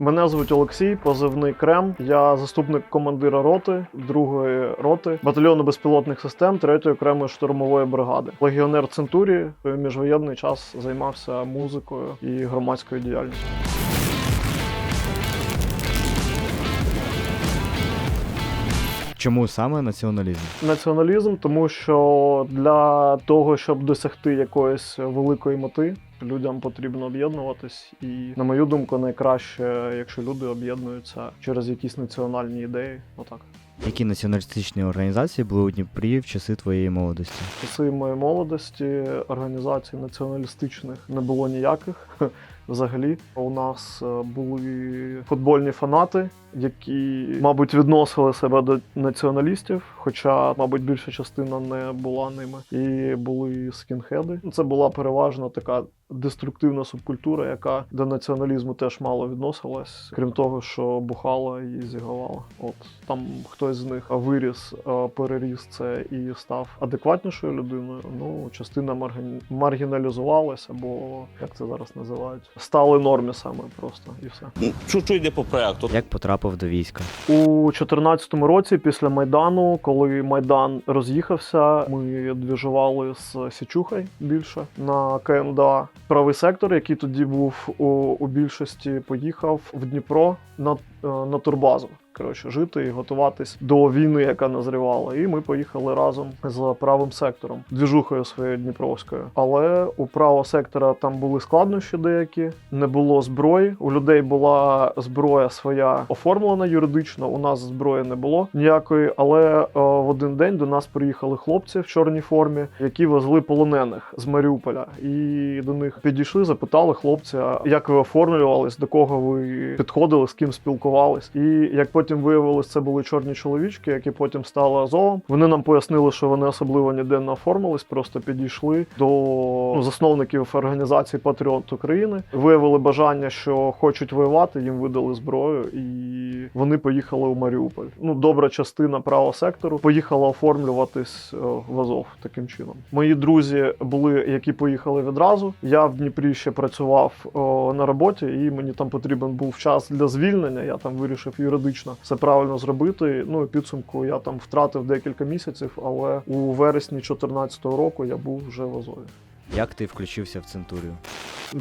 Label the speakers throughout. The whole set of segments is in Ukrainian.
Speaker 1: Мене звуть Олексій, позивний Крем. Я заступник командира роти другої роти батальйону безпілотних систем 3-ї окремої штурмової бригади. Легіонер Центурії в міжвоєнний час займався музикою і громадською діяльністю.
Speaker 2: Чому саме націоналізм?
Speaker 1: Націоналізм, тому що для того, щоб досягти якоїсь великої мети, людям потрібно об'єднуватись. І, на мою думку, найкраще, якщо люди об'єднуються через якісь національні ідеї. Отак.
Speaker 2: Які націоналістичні організації були у Дніпрі в часи твоєї молодості?
Speaker 1: часи моєї молодості організацій націоналістичних не було ніяких. Взагалі, у нас е, були футбольні фанати, які, мабуть, відносили себе до націоналістів, хоча, мабуть, більша частина не була ними. І були скінхеди. Це була переважно така деструктивна субкультура, яка до націоналізму теж мало відносилась, крім того, що бухала і зігавала. От там хтось з них виріс, е, переріс це і став адекватнішою людиною. Ну, частина маргін- маргіналізувалась, або як це зараз називають, стали нормісами просто і все.
Speaker 3: Ну, Що, що йде по проекту?
Speaker 2: Як потрапив до війська?
Speaker 1: У 2014 році, після Майдану, коли Майдан роз'їхався, ми двіжували з Січухай більше на КМДА. Правий сектор, який тоді був у, у більшості, поїхав в Дніпро на, е, на турбазу. Коротше, жити і готуватись до війни, яка назрівала. І ми поїхали разом з правим сектором, двіжухою своєю Дніпровською. Але у правого сектора там були складнощі деякі, не було зброї. У людей була зброя своя оформлена юридично. У нас зброї не було ніякої. Але е, в один день до нас приїхали хлопці в чорній формі, які везли полонених з Маріуполя. І до них підійшли, запитали хлопця, як ви оформлювались, до кого ви підходили, з ким спілкувались. І як потім виявилось, це були чорні чоловічки, які потім стали Азовом. Вони нам пояснили, що вони особливо ніде не оформились, просто підійшли до ну, засновників організації Патріот України, виявили бажання, що хочуть воювати, їм видали зброю, і вони поїхали у Маріуполь. Ну, добра частина правого сектору поїхала оформлюватись е, в Азов таким чином. Мої друзі були, які поїхали відразу. Я в Дніпрі ще працював о, на роботі, і мені там потрібен був час для звільнення. Я там вирішив юридично все правильно зробити. Ну і підсумку я там втратив декілька місяців, але у вересні 2014 року я був вже в Азові.
Speaker 2: Як ти включився в Центурію?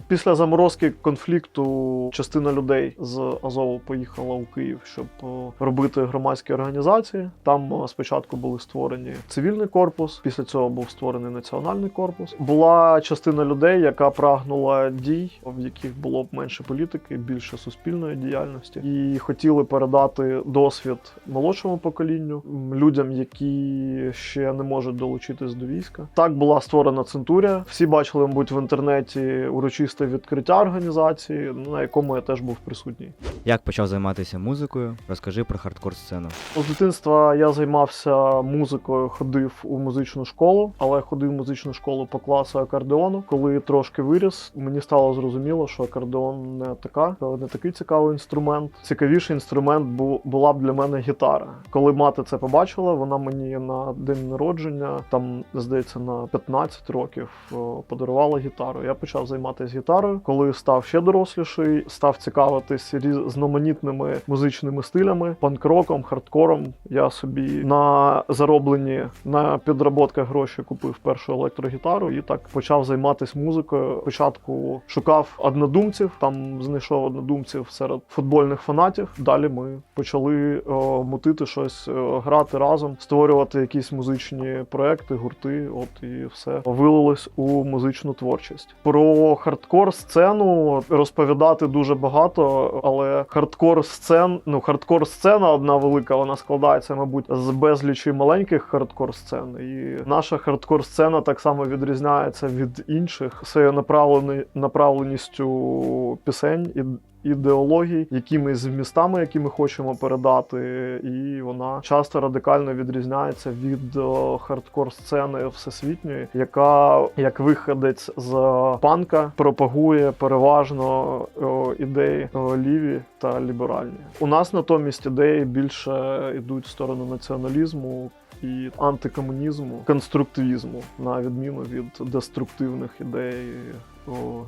Speaker 1: Після заморозки конфлікту частина людей з Азову поїхала у Київ, щоб е, робити громадські організації. Там е, спочатку були створені цивільний корпус, після цього був створений національний корпус. Була частина людей, яка прагнула дій, в яких було б менше політики, більше суспільної діяльності, і хотіли передати досвід молодшому поколінню, людям, які ще не можуть долучитись до війська. Так була створена центурія. Всі бачили, мабуть, в інтернеті урочисте відкриття організації, на якому я теж був присутній.
Speaker 2: Як почав займатися музикою? Розкажи про хардкор сцену.
Speaker 1: З дитинства я займався музикою, ходив у музичну школу, але ходив в музичну школу по класу акордеону. Коли трошки виріс, мені стало зрозуміло, що акордеон не така, не такий цікавий інструмент. Цікавіший інструмент бу- була б для мене гітара. Коли мати це побачила, вона мені на день народження, там здається, на 15 років о, подарувала гітару. Я почав займатися гітарою. Коли став ще доросліший, став цікавитись різноманітними музичними стилями, панк-роком, хардкором. Я собі на зароблені на підроботках гроші купив першу електрогітару і так почав займатися музикою. Спочатку шукав однодумців, там знайшов однодумців серед футбольних фанатів. Далі ми почали о, мутити щось, о, грати разом, створювати якісь музичні проекти, гурти. От і все вилилось у музичну творчість. Про хардкор сцену розповідати дуже багато, але хардкор сцен, ну хардкор сцена одна велика, вона складається, мабуть, з безлічі маленьких хардкор сцен. І наша хардкор сцена так само відрізняється від інших своєю направленістю пісень і. Ідеологій, якимись змістами, які ми хочемо передати, і вона часто радикально відрізняється від е, хардкор сцени всесвітньої, яка як виходець з панка пропагує переважно е, ідеї е, ліві та ліберальні. У нас натомість ідеї більше йдуть в сторону націоналізму. І антикомунізму, конструктивізму, на відміну від деструктивних ідей о,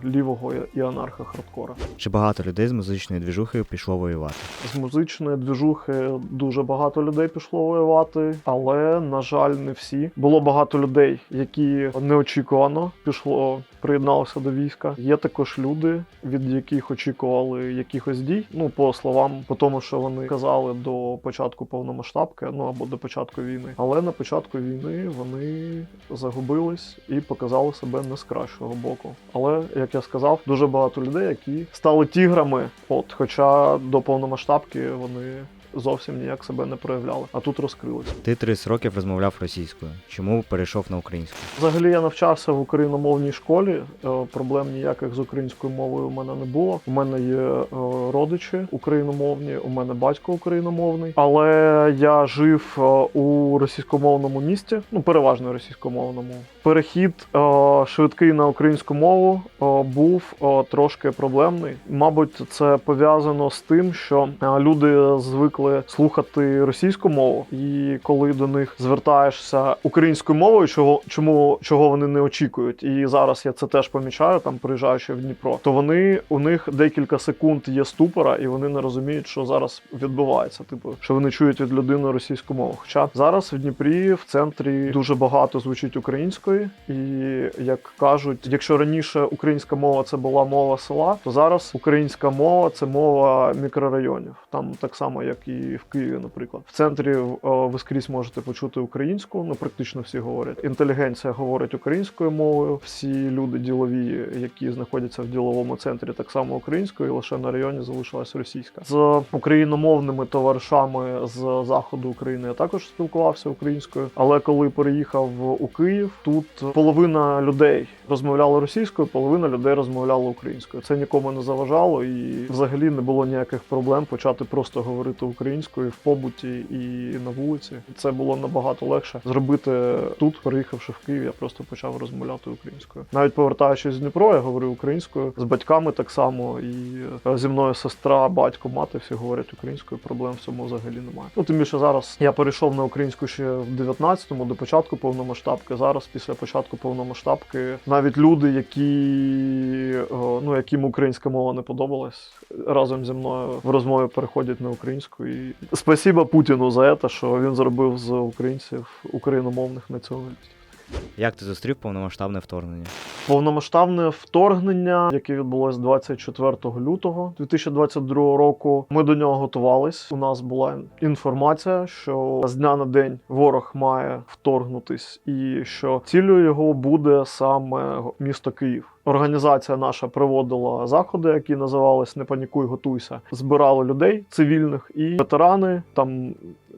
Speaker 1: лівого і анархо-хардкора.
Speaker 2: Чи багато людей з музичної двіжухи пішло воювати?
Speaker 1: З музичної двіжухи дуже багато людей пішло воювати, але на жаль, не всі. Було багато людей, які неочікувано пішло, приєдналися до війська. Є також люди, від яких очікували якихось дій. Ну по словам, по тому, що вони казали до початку повномасштабки, ну або до початку війни. Але на початку війни вони загубились і показали себе не з кращого боку. Але як я сказав, дуже багато людей, які стали тіграми. От, хоча до повномасштабки вони зовсім ніяк себе не проявляли, а тут розкрилися.
Speaker 2: Ти 30 років розмовляв російською. Чому перейшов на українську?
Speaker 1: Взагалі я навчався в україномовній школі. е, Проблем ніяких з українською мовою у мене не було. У мене є е, родичі україномовні, у мене батько україномовний. Але я жив е, у російськомовному місті, ну переважно російськомовному. Перехід швидкий на українську мову був трошки проблемний. Мабуть, це пов'язано з тим, що люди звикли слухати російську мову, і коли до них звертаєшся українською мовою, чого чому чого вони не очікують, і зараз я це теж помічаю, там приїжджаючи в Дніпро, то вони у них декілька секунд є ступора, і вони не розуміють, що зараз відбувається. Типу, що вони чують від людини російську мову. Хоча зараз в Дніпрі в центрі дуже багато звучить української, і як кажуть, якщо раніше українська мова це була мова села, то зараз українська мова це мова мікрорайонів. Там так само, як і в Києві, наприклад. В центрі ви скрізь можете почути українську, ну практично всі говорять. Інтелігенція говорить українською мовою. Всі люди ділові, які знаходяться в діловому центрі, так само українською, і лише на районі залишилась російська. З україномовними товаришами з заходу України я також спілкувався українською. Але коли переїхав у Київ, тут половина людей розмовляла російською, половина людей розмовляла українською. Це нікому не заважало, і взагалі не було ніяких проблем почати просто говорити в побуті і на вулиці. Це було набагато легше зробити тут, переїхавши в Київ. Я просто почав розмовляти українською. Навіть повертаючись з Дніпро, я говорю українською з батьками так само. І е, зі мною сестра, батько, мати всі говорять українською. Проблем в цьому взагалі немає. Ну тим більше зараз я перейшов на українську ще в 19-му, до початку повномасштабки. Зараз, після початку повномасштабки, навіть люди, які е, ну яким українська мова не подобалась, разом зі мною в розмові переходять на українську. І спасіба Путіну за це, що він зробив з українців україномовних націоналістів.
Speaker 2: Як ти зустрів повномасштабне вторгнення?
Speaker 1: Повномасштабне вторгнення, яке відбулось 24 лютого 2022 року. Ми до нього готувались. У нас була інформація, що з дня на день ворог має вторгнутись, і що цілею його буде саме місто Київ. Організація наша проводила заходи, які називались Не панікуй, готуйся. Збирали людей цивільних і ветерани там.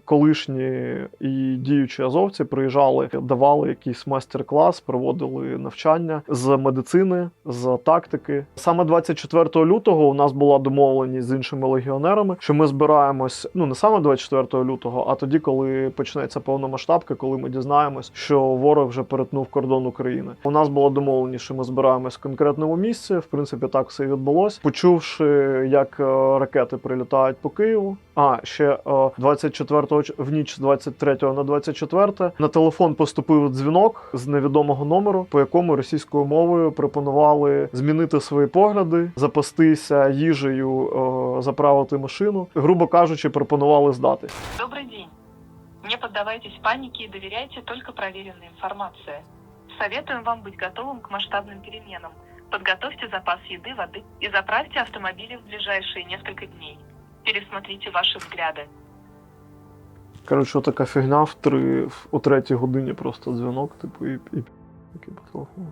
Speaker 1: Колишні і діючі азовці приїжджали, давали якийсь майстер-клас, проводили навчання з медицини, з тактики. Саме 24 лютого у нас була домовленість з іншими легіонерами, що ми збираємось. Ну не саме 24 лютого, а тоді, коли почнеться повномасштабка, коли ми дізнаємось, що ворог вже перетнув кордон України. У нас було домовленість, що ми збираємось в конкретному місці. В принципі, так все і відбулось. Почувши, як е, ракети прилітають по Києву. А ще е, 24-го в ніч з 23 на 24 на телефон поступив дзвінок з невідомого номеру, по якому російською мовою пропонували змінити свої погляди, запастися їжею, е, заправити машину. Грубо кажучи, пропонували здатись.
Speaker 3: Добрый день. Не поддавайтесь панике и доверяйте только проверенной информации. Советуем вам быть готовым к масштабным переменам. Подготовьте запас еды, воды и заправьте автомобили в ближайшие несколько дней. Пересмотрите ваши взгляды.
Speaker 1: Коротше, така фігня в три о третій годині просто дзвінок, типу, і, і такий по телефону.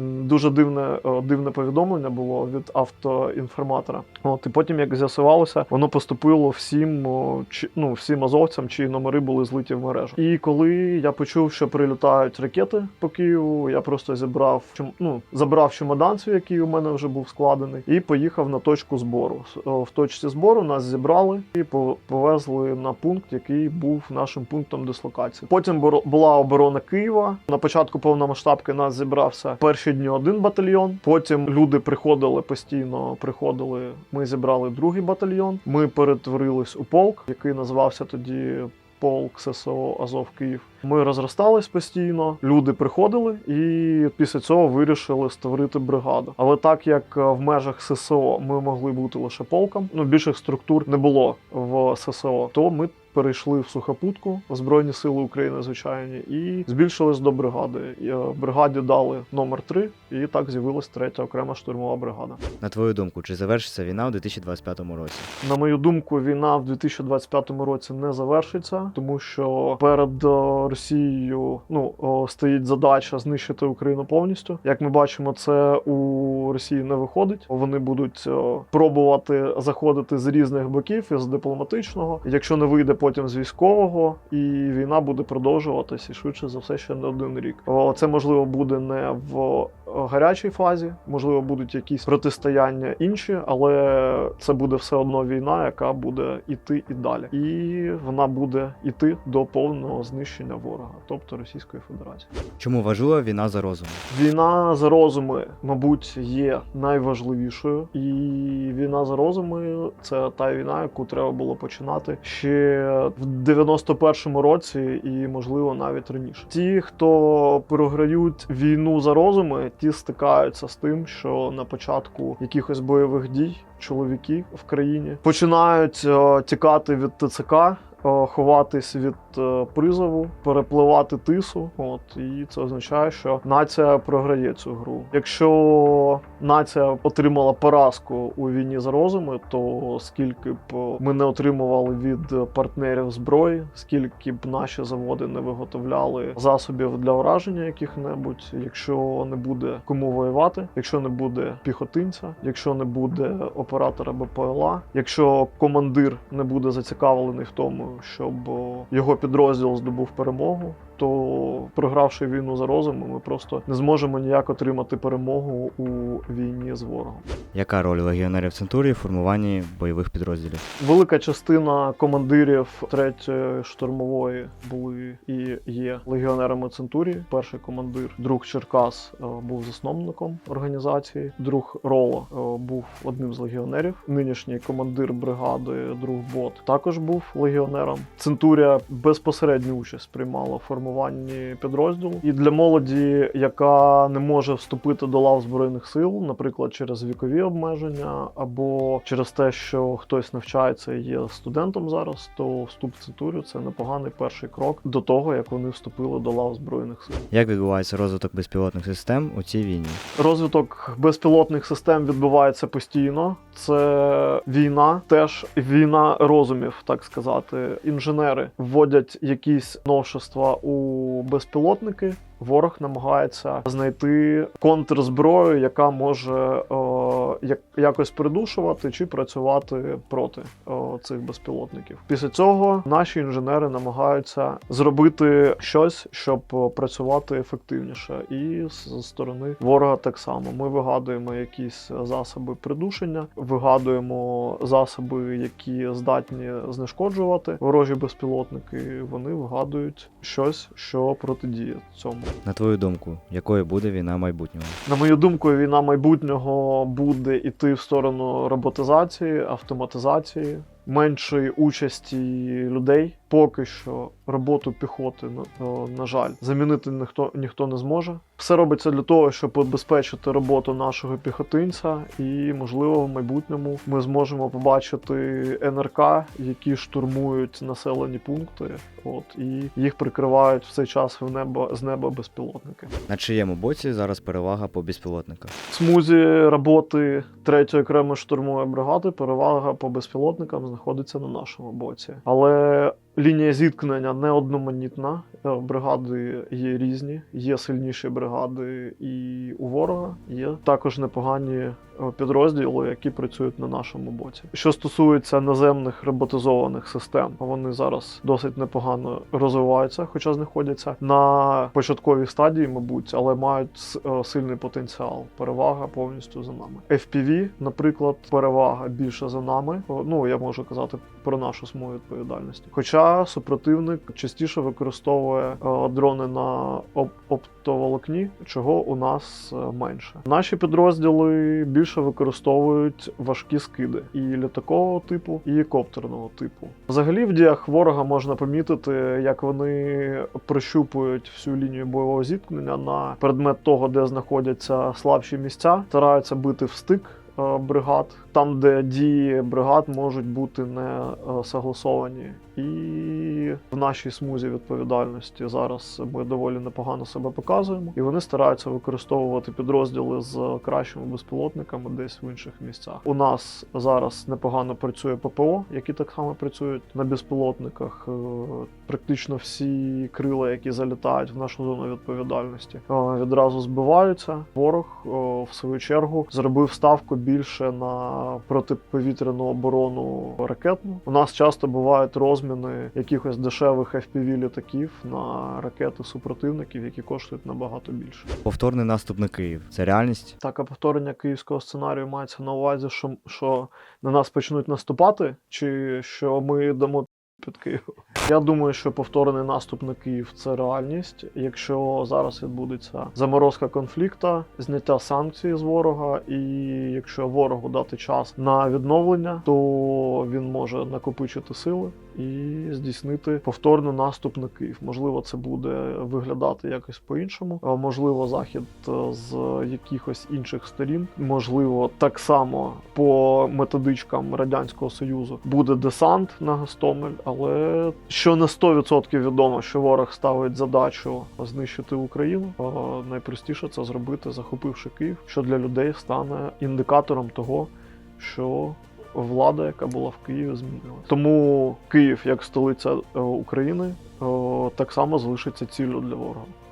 Speaker 1: Дуже дивне, е, дивне повідомлення було від автоінформатора. От, і потім, як з'ясувалося, воно поступило всім, чи, ну, всім азовцям, чиї номери були злиті в мережу. І коли я почув, що прилітають ракети по Києву, я просто зібрав ну, забрав чемодан свій, який у мене вже був складений, і поїхав на точку збору. В точці збору нас зібрали і по- повезли на пункт, який був нашим пунктом дислокації. Потім була оборона Києва. На початку повномасштабки нас зібрався перші дні один батальйон. Потім люди приходили постійно, приходили. Ми зібрали другий батальйон. Ми перетворились у полк, який називався тоді полк ССО Азов Київ. Ми розростались постійно, люди приходили і після цього вирішили створити бригаду. Але так як е, в межах ССО ми могли бути лише полком, ну більших структур не було в ССО, то ми перейшли в сухопутку Збройні Сили України, звичайні, і збільшились до бригади. І, е, Бригаді дали номер 3 і так з'явилась третя окрема штурмова бригада.
Speaker 2: На твою думку, чи завершиться війна у 2025 році?
Speaker 1: На мою думку, війна в 2025 році не завершиться, тому що перед е, Росією ну о, стоїть задача знищити Україну повністю. Як ми бачимо, це у Росії не виходить. Вони будуть е, пробувати заходити з різних боків із дипломатичного. Якщо не вийде потім з військового, і війна буде продовжуватись і швидше за все ще не один рік. Це можливо буде не в е, гарячій фазі, можливо, будуть якісь протистояння інші, але це буде все одно війна, яка буде іти і далі, і вона буде іти до повного знищення ворога, тобто Російської Федерації.
Speaker 2: Чому важлива війна за розум?
Speaker 1: Війна за розуми, мабуть, є найважливішою, і війна за розуми це та війна, яку треба було починати ще в 91-му році, і можливо навіть раніше. Ті, хто програють війну за розуми, ті стикаються з тим, що на початку якихось бойових дій чоловіки в країні починають е, тікати від ТЦК. Е, Ховатись від е, призову, перепливати тису, от і це означає, що нація програє цю гру. Якщо нація отримала поразку у війні за розуми, то скільки б ми не отримували від партнерів зброї, скільки б наші заводи не виготовляли засобів для ураження яких-небудь, якщо не буде кому воювати, якщо не буде піхотинця, якщо не буде оператора БПЛА, якщо командир не буде зацікавлений в тому, щоб його підрозділ здобув перемогу. То програвши війну за розумом, ми просто не зможемо ніяк отримати перемогу у війні з ворогом.
Speaker 2: Яка роль легіонерів Центурії в формуванні бойових підрозділів?
Speaker 1: Велика частина командирів третьої штурмової були і є легіонерами Центурії. Перший командир, друг Черкас, е, був засновником організації. Друг Роло е, був одним з легіонерів. Нинішній командир бригади, друг Бот, також був легіонером. Центурія безпосередню участь приймала в формуванні підрозділу. І для молоді, яка не може вступити до лав збройних сил, наприклад, через вікові обмеження або через те, що хтось навчається і є студентом зараз, то вступ в Центурію це непоганий перший крок до того, як вони вступили до лав збройних сил.
Speaker 2: Як відбувається розвиток безпілотних систем у цій війні?
Speaker 1: Розвиток безпілотних систем відбувається постійно. Це війна, теж війна розумів, так сказати. Інженери вводять якісь новшества у безпілотники. Ворог намагається знайти контрзброю, яка може о, як, якось придушувати чи працювати проти о, цих безпілотників. Після цього наші інженери намагаються зробити щось, щоб працювати ефективніше. І з сторони ворога так само. Ми вигадуємо якісь засоби придушення, вигадуємо засоби, які здатні знешкоджувати ворожі безпілотники. Вони вигадують щось, що протидіє цьому.
Speaker 2: На твою думку, якою буде війна майбутнього?
Speaker 1: На мою думку, війна майбутнього буде йти в сторону роботизації, автоматизації, меншої участі людей. Поки що роботу піхоти на, жаль замінити ніхто ніхто не зможе. Все робиться для того, щоб забезпечити роботу нашого піхотинця, і можливо в майбутньому ми зможемо побачити НРК, які штурмують населені пункти. От і їх прикривають в цей час в небо з неба безпілотники.
Speaker 2: На чиєму боці зараз перевага по безпілотниках?
Speaker 1: В смузі роботи третьої окремої штурмової бригади перевага по безпілотникам знаходиться на нашому боці, але лінія зіткнення не одноманітна. Е, Бригади є різні, є сильніші бригади і у ворога. Є також непогані е, підрозділи, які працюють на нашому боці. Що стосується наземних роботизованих систем, вони зараз досить непогано розвиваються, хоча знаходяться на початковій стадії, мабуть, але мають е, сильний потенціал. Перевага повністю за нами. FPV, наприклад, перевага більше за нами. Ну я можу казати про нашу смугу відповідальності. Хоча супротивник частіше використовує е, дрони на оптоволокні, чого у нас е, менше. Наші підрозділи більш більше використовують важкі скиди і літакового типу, і коптерного типу. Взагалі, в діях ворога можна помітити, як вони прощупують всю лінію бойового зіткнення на предмет того, де знаходяться слабші місця, стараються бити в стик. е, Бригад, там, де дії бригад можуть бути не е, согласовані, і в нашій смузі відповідальності зараз ми доволі непогано себе показуємо, і вони стараються використовувати підрозділи з кращими безпілотниками десь в інших місцях. У нас зараз непогано працює ППО, які так само працюють на безпілотниках. Е, Практично всі крила, які залітають в нашу зону відповідальності, е, відразу збиваються. Ворог е, в свою чергу зробив ставку більше на протиповітряну оборону ракетну. У нас часто бувають розміни якихось дешевих FPV літаків на ракети супротивників, які коштують набагато більше.
Speaker 2: Повторний наступ на Київ це реальність.
Speaker 1: Так, а повторення київського сценарію мається на увазі, що, що на нас почнуть наступати, чи що ми дамо під Києвом. Я думаю, що повторений наступ на Київ це реальність. Якщо зараз відбудеться заморозка конфлікту, зняття санкцій з ворога, і якщо ворогу дати час на відновлення, то він може накопичити сили і здійснити повторний наступ на Київ. Можливо, це буде виглядати якось по-іншому. Можливо, захід е, з якихось інших сторін. Можливо, так само по методичкам радянського союзу буде десант на Гостомель, але що не 100% відомо, що ворог ставить задачу знищити Україну. Найпростіше це зробити, захопивши Київ, що для людей стане індикатором того, що влада, яка була в Києві, змінилася. Тому Київ, як столиця е, України, е, так само залишиться ціллю для ворога.